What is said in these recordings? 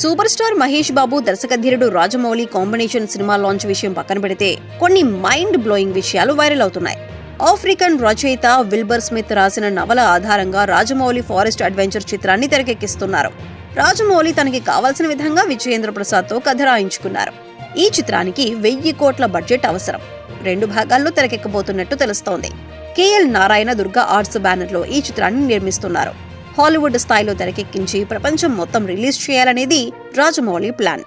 Super star Mahesh Babu దర్శకధీరుడు Rajamouli combination cinema launch విషయం పక్కన పెడితే కొన్ని మైండ్ బ్లోయింగ్ విషయాలు వైరల్ అవుతున్నాయి. ఆఫ్రికన్ రచయిత విల్బర్ స్మిత్ రాసిన నవల ఆధారంగా రాజమౌళి ఫారెస్ట్ అడ్వెంచర్ చిత్రాన్ని తెరకెక్కిస్తున్నారు. రాజమౌళి తనకి కావాల్సిన విధంగా విజయేంద్ర ప్రసాద్తో కథ రాయించుకున్నారు. ఈ చిత్రానికి వెయ్యి కోట్ల బడ్జెట్ అవసరం. రెండు భాగాల్లో తెరకెక్కబోతున్నట్టు తెలుస్తోంది. కేఎల్ నారాయణ దుర్గా ఆర్ట్స్ బ్యానర్లో ఈ చిత్రాన్ని నిర్మిస్తున్నారు. హాలీవుడ్ స్థాయిలో తెరకెక్కించి ప్రపంచం మొత్తం రిలీజ్ చేయాలనేది రాజమౌళి ప్లాన్.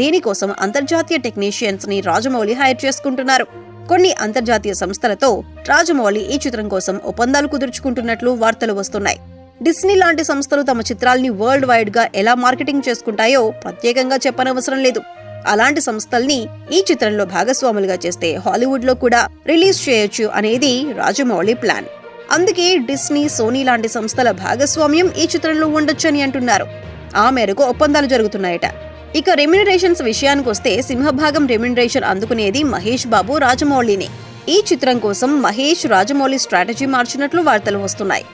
దీనికోసం అంతర్జాతీయ టెక్నీషియన్స్ని రాజమౌళి హైర్ చేసుకుంటున్నారు. కొన్ని అంతర్జాతీయ సంస్థలతో రాజమౌళి ఈ చిత్రం కోసం ఒప్పందాలు కుదుర్చుకుంటున్నట్లు వార్తలు వస్తున్నాయి. డిస్నీ లాంటి సంస్థలు తమ చిత్రాల్ని వరల్డ్ వైడ్గా ఎలా మార్కెటింగ్ చేసుకుంటాయో ప్రత్యేకంగా చెప్పనవసరం లేదు. అలాంటి సంస్థల్ని ఈ చిత్రంలో భాగస్వాములుగా చేస్తే హాలీవుడ్లో కూడా రిలీజ్ చేయొచ్చు అనేది రాజమౌళి ప్లాన్. అందుకే డిస్నీ సోనీ లాంటి సంస్థల భాగస్వామ్యం ఈ చిత్రంలో ఉండొచ్చని అంటున్నారు. ఆ మేరకు ఒప్పందాలు జరుగుతున్నాయట. ఇక రెమ్యునరేషన్స్ విషయానికి వస్తే సింహభాగం రెమ్యునరేషన్ అందుకునేది మహేష్ బాబు రాజమౌళిని. ఈ చిత్రం కోసం మహేష్ రాజమౌళి స్ట్రాటజీ మార్చినట్లు వార్తలు వస్తున్నాయి.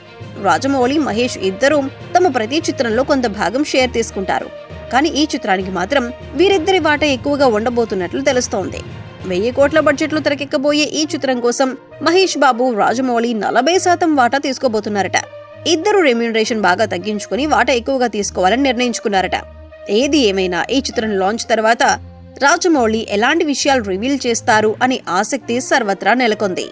రాజమౌళి మహేష్ ఇద్దరూ తమ ప్రతి చిత్రంలో కొంత భాగం షేర్ తీసుకుంటారు. కానీ ఈ చిత్రానికి మాత్రం వీరిద్దరి వాట ఎక్కువగా ఉండబోతున్నట్లు తెలుస్తోంది. వెయ్యి కోట్ల బడ్జెట్లో తెరకెక్కబోయే ఈ చిత్రం కోసం మహేష్ బాబు రాజమౌళి నలభై శాతం వాటా తీసుకోబోతున్నారట. ఇద్దరు రెమ్యూనరేషన్ బాగా తగ్గించుకుని వాటా ఎక్కువగా తీసుకోవాలని నిర్ణయించుకున్నారట. ఏది ఏమైనా ఈ చిత్రం లాంచ్ తర్వాత రాజమౌళి ఎలాంటి విషయాలు రివీల్ చేస్తారు అనే ఆసక్తి సర్వత్రా నెలకొంది.